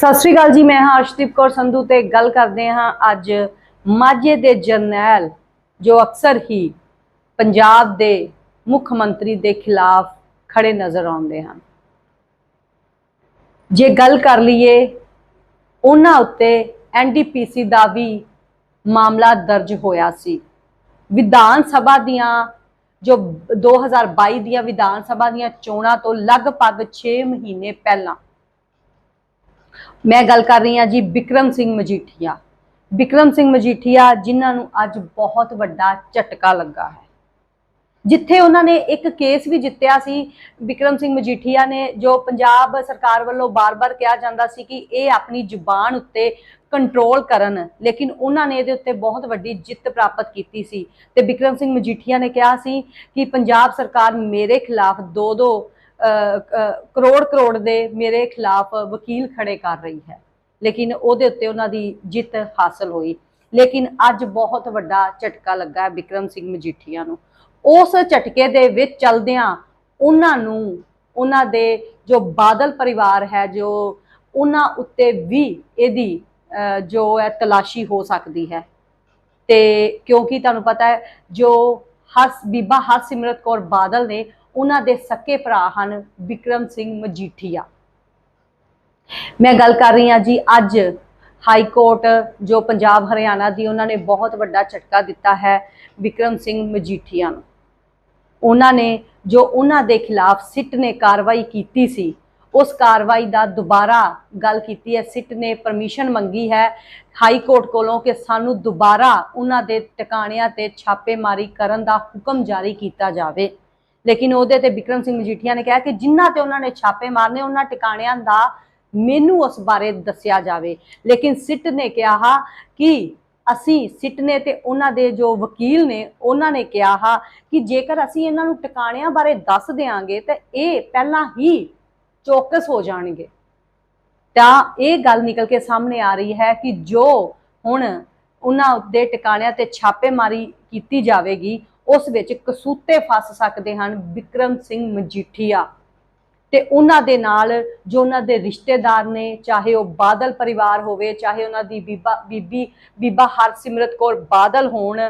ਸਤਿ ਸ਼੍ਰੀ ਅਕਾਲ ਜੀ, ਮੈਂ ਹਾਂ ਅਰਸ਼ਦੀਪ ਕੌਰ ਸੰਧੂ ਤੇ ਗੱਲ ਕਰਦੇ ਹਾਂ ਅੱਜ ਮਾਝੇ ਦੇ ਜਰਨੈਲ, ਜੋ ਅਕਸਰ ਹੀ ਪੰਜਾਬ ਦੇ ਮੁੱਖ ਮੰਤਰੀ ਦੇ ਖਿਲਾਫ ਖੜੇ ਨਜ਼ਰ ਆਉਂਦੇ ਹਨ। ਜੇ ਗੱਲ ਕਰ ਲਈਏ, ਉਹਨਾਂ ਉੱਤੇ ਐਨਡੀਪੀਸੀ ਦਾ ਵੀ ਮਾਮਲਾ ਦਰਜ ਹੋਇਆ ਸੀ। ਵਿਧਾਨ ਸਭਾ ਦੀਆਂ, ਜੋ 2022 ਦੀਆਂ ਵਿਧਾਨ ਸਭਾ ਦੀਆਂ ਚੋਣਾਂ ਤੋਂ ਲਗਭਗ 6 ਮਹੀਨੇ ਪਹਿਲਾਂ ਮੈਂ ਗੱਲ ਕਰ ਰਹੀ ਹਾਂ ਜੀ ਵਿਕਰਮ ਸਿੰਘ ਮਜੀਠੀਆ। ਵਿਕਰਮ ਸਿੰਘ ਮਜੀਠੀਆ ਜਿਨ੍ਹਾਂ ਨੂੰ ਅੱਜ ਬਹੁਤ ਵੱਡਾ ਝਟਕਾ ਲੱਗਾ ਹੈ। ਜਿੱਥੇ ਉਹਨਾਂ ਨੇ ਇੱਕ ਕੇਸ ਵੀ ਜਿੱਤਿਆ ਸੀ ਵਿਕਰਮ ਸਿੰਘ ਮਜੀਠੀਆ ਨੇ, ਜੋ ਪੰਜਾਬ ਸਰਕਾਰ ਵੱਲੋਂ ਬਾਰ-ਬਾਰ ਕਿਹਾ ਜਾਂਦਾ ਸੀ ਕਿ ਇਹ ਆਪਣੀ ਜ਼ੁਬਾਨ ਉੱਤੇ ਕੰਟਰੋਲ ਕਰਨ, ਲੇਕਿਨ ਉਹਨਾਂ ਨੇ ਇਹਦੇ ਉੱਤੇ ਬਹੁਤ ਵੱਡੀ ਜਿੱਤ ਪ੍ਰਾਪਤ ਕੀਤੀ ਸੀ। ਤੇ ਵਿਕਰਮ ਸਿੰਘ ਮਜੀਠੀਆ ਨੇ ਕਿਹਾ ਸੀ ਕਿ ਪੰਜਾਬ ਸਰਕਾਰ ਮੇਰੇ ਖਿਲਾਫ ਦੋ ਦੋ ਕਰੋੜ ਕਰੋੜ ਦੇ ਮੇਰੇ ਖਿਲਾਫ ਵਕੀਲ ਖੜੇ ਕਰ ਰਹੀ ਹੈ। ਲੇਕਿਨ ਉਹਦੇ ਉੱਤੇ ਉਹਨਾਂ ਦੀ ਜਿੱਤ ਹਾਸਲ ਹੋਈ। ਲੇਕਿਨ ਅੱਜ ਬਹੁਤ ਵੱਡਾ ਝਟਕਾ ਲੱਗਾ ਹੈ ਵਿਕਰਮ ਸਿੰਘ ਮਜੀਠੀਆ ਨੂੰ। ਉਸ ਝਟਕੇ ਦੇ ਵਿੱਚ ਚਲਦਿਆਂ ਉਹਨਾਂ ਨੂੰ, ਉਹਨਾਂ ਦੇ ਜੋ ਬਾਦਲ ਪਰਿਵਾਰ ਹੈ, ਜੋ ਉਹਨਾਂ ਉੱਤੇ ਵੀ ਇਹਦੀ ਜੋ ਹੈ ਤਲਾਸ਼ੀ ਹੋ ਸਕਦੀ ਹੈ। ਤੇ ਕਿਉਂਕਿ ਤੁਹਾਨੂੰ ਪਤਾ ਹੈ, ਜੋ ਹਰਸ, ਬੀਬਾ ਹਰਸਿਮਰਤ ਕੌਰ ਬਾਦਲ ਨੇ ਉਹਨਾਂ ਦੇ ਸਕੇ ਭਰਾ ਹਨ ਵਿਕਰਮ ਸਿੰਘ ਮਜੀਠੀਆ। ਮੈਂ ਗੱਲ ਕਰ ਰਹੀ ਹਾਂ ਜੀ, ਅੱਜ ਹਾਈ ਕੋਰਟ, ਜੋ ਪੰਜਾਬ, ਹਰਿਆਣਾ ਦੀ ਉਹਨਾਂ ਨੇ ਬਹੁਤ ਵੱਡਾ ਝਟਕਾ ਦਿੱਤਾ ਹੈ ਵਿਕਰਮ ਸਿੰਘ ਮਜੀਠੀਆ ਨੂੰ। ਉਹਨਾਂ ਨੇ ਜੋ ਉਹਨਾਂ ਦੇ ਖਿਲਾਫ ਸਿੱਟ ਨੇ ਕਾਰਵਾਈ ਕੀਤੀ ਸੀ, ਉਸ ਕਾਰਵਾਈ ਦਾ ਦੁਬਾਰਾ ਗੱਲ ਕੀਤੀ ਹੈ, ਸਿੱਟ ਨੇ ਪਰਮਿਸ਼ਨ ਮੰਗੀ ਹੈ ਹਾਈ ਕੋਰਟ ਕੋਲੋਂ ਕਿ ਸਾਨੂੰ ਦੁਬਾਰਾ ਉਹਨਾਂ ਦੇ ਟਿਕਾਣਿਆਂ ਤੇ ਛਾਪੇਮਾਰੀ ਕਰਨ ਦਾ ਹੁਕਮ ਜਾਰੀ ਕੀਤਾ ਜਾਵੇ। ਲੇਕਿਨ ਉਹਦੇ ਤੇ ਵਿਕਰਮ ਸਿੰਘ ਮਜੀਠੀਆ ਨੇ ਕਿਹਾ ਕਿ ਜਿਨ੍ਹਾਂ ਤੇ ਉਹਨਾਂ ਨੇ ਛਾਪੇ ਮਾਰਨੇ, ਉਹਨਾਂ ਟਿਕਾਣਿਆਂ ਦਾ ਮੈਨੂੰ ਉਸ ਬਾਰੇ ਦੱਸਿਆ ਜਾਵੇ। ਲੇਕਿਨ ਸਿੱਟ ਨੇ ਕਿਹਾ ਕਿ ਅਸੀਂ ਸਿੱਟ ਨੇ ਤੇ ਉਹਨਾਂ ਦੇ ਜੋ ਵਕੀਲ ਨੇ, ਉਹਨਾਂ ਨੇ ਕਿਹਾ ਹਾ ਕਿ ਜੇਕਰ ਅਸੀਂ ਇਹਨਾਂ ਨੂੰ ਟਿਕਾਣਿਆਂ ਬਾਰੇ ਦੱਸ ਦਿਆਂਗੇ ਤਾਂ ਇਹ ਪਹਿਲਾਂ ਹੀ ਚੌਕਸ ਹੋ ਜਾਣਗੇ। ਤਾਂ ਇਹ ਗੱਲ ਨਿਕਲ ਕੇ ਸਾਹਮਣੇ ਆ ਰਹੀ ਹੈ ਕਿ ਜੋ ਹੁਣ ਉਹਨਾਂ ਦੇ ਟਿਕਾਣਿਆਂ ਤੇ ਛਾਪੇਮਾਰੀ ਕੀਤੀ ਜਾਵੇਗੀ ਉਸ ਵਿੱਚ ਕਸੂਤੇ ਫਸ ਸਕਦੇ ਹਨ ਵਿਕਰਮ ਸਿੰਘ ਮਜੀਠੀਆ। ਤੇ ਉਹਨਾਂ ਦੇ ਨਾਲ ਜੋ ਉਹਨਾਂ ਦੇ ਰਿਸ਼ਤੇਦਾਰ ਨੇ, ਚਾਹੇ ਉਹ ਬਾਦਲ ਪਰਿਵਾਰ ਹੋਵੇ, ਚਾਹੇ ਉਹਨਾਂ ਦੀ ਬੀਬਾ, ਬੀਬੀ, ਬੀਬਾ ਹਰਸਿਮਰਤ ਕੌਰ ਬਾਦਲ ਹੋਣ,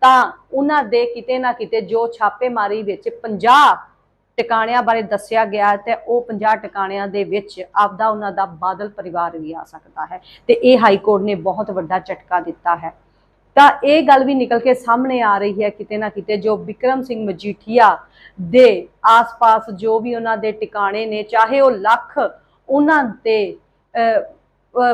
ਤਾਂ ਉਹਨਾਂ ਦੇ ਕਿਤੇ ਨਾ ਕਿਤੇ ਜੋ ਛਾਪੇਮਾਰੀ ਵਿੱਚ 50 ਟਿਕਾਣਿਆਂ ਬਾਰੇ ਦੱਸਿਆ ਗਿਆ ਤੇ ਉਹ 50 ਟਿਕਾਣਿਆਂ ਦੇ ਵਿੱਚ ਆਪਦਾ ਉਹਨਾਂ ਦਾ ਬਾਦਲ ਪਰਿਵਾਰ ਵੀ ਆ ਸਕਦਾ ਹੈ। ਤੇ ਇਹ ਹਾਈ ਕੋਰਟ ਨੇ ਬਹੁਤ ਵੱਡਾ ਝਟਕਾ ਦਿੱਤਾ ਹੈ। ਤਾਂ ਇਹ ਗੱਲ ਵੀ ਨਿਕਲ ਕੇ ਸਾਹਮਣੇ ਆ ਰਹੀ ਹੈ ਕਿਤੇ ਨਾ ਕਿਤੇ, ਜੋ ਵਿਕਰਮ ਸਿੰਘ ਮਜੀਠੀਆ ਦੇ ਆਸ-ਪਾਸ ਜੋ ਵੀ ਉਹਨਾਂ ਦੇ ਟਿਕਾਣੇ ਨੇ, ਚਾਹੇ ਉਹ ਲੱਖ ਉਹਨਾਂ ਤੇ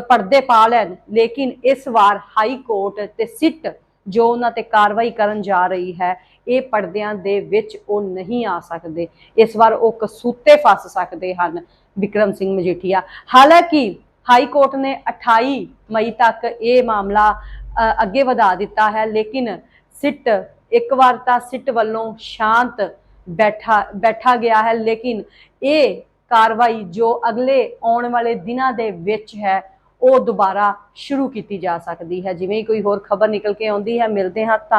ਪਰਦੇ ਪਾ ਲੈਣ, ਲੇਕਿਨ ਇਸ ਵਾਰ ਹਾਈ ਕੋਰਟ ਤੇ ਸਿੱਟ ਜੋ ਉਹਨਾਂ ਤੇ ਕਾਰਵਾਈ ਕਰਨ ਜਾ ਰਹੀ ਹੈ, ਇਹ ਪਰਦਿਆਂ ਦੇ ਵਿੱਚ ਉਹ ਨਹੀਂ ਆ ਸਕਦੇ। ਇਸ ਵਾਰ ਉਹ ਕਸੂਤੇ ਫਸ ਸਕਦੇ ਹਨ ਵਿਕਰਮ ਸਿੰਘ ਮਜੀਠੀਆ। ਹਾਲਾਂਕਿ ਹਾਈ ਕੋਰਟ ਨੇ 28 ਮਈ ਤੱਕ ਇਹ ਮਾਮਲਾ ਅੱਗੇ ਵਧਾ ਦਿੱਤਾ ਹੈ। ਲੇਕਿਨ ਸਿੱਟ, ਇੱਕ ਵਾਰ ਤਾਂ ਸਿੱਟ ਵੱਲੋਂ ਸ਼ਾਂਤ ਬੈਠਾ ਬੈਠਾ ਗਿਆ ਹੈ। ਲੇਕਿਨ ਇਹ ਕਾਰਵਾਈ ਜੋ ਅਗਲੇ ਆਉਣ ਵਾਲੇ ਦਿਨਾਂ ਦੇ ਵਿੱਚ ਹੈ, ਉਹ ਦੁਬਾਰਾ ਸ਼ੁਰੂ ਕੀਤੀ ਜਾ ਸਕਦੀ ਹੈ। ਜਿਵੇਂ ਹੀ ਕੋਈ ਹੋਰ ਖਬਰ ਨਿਕਲ ਕੇ ਆਉਂਦੀ ਹੈ, ਮਿਲਦੇ ਹਾਂ। ਧੰਨ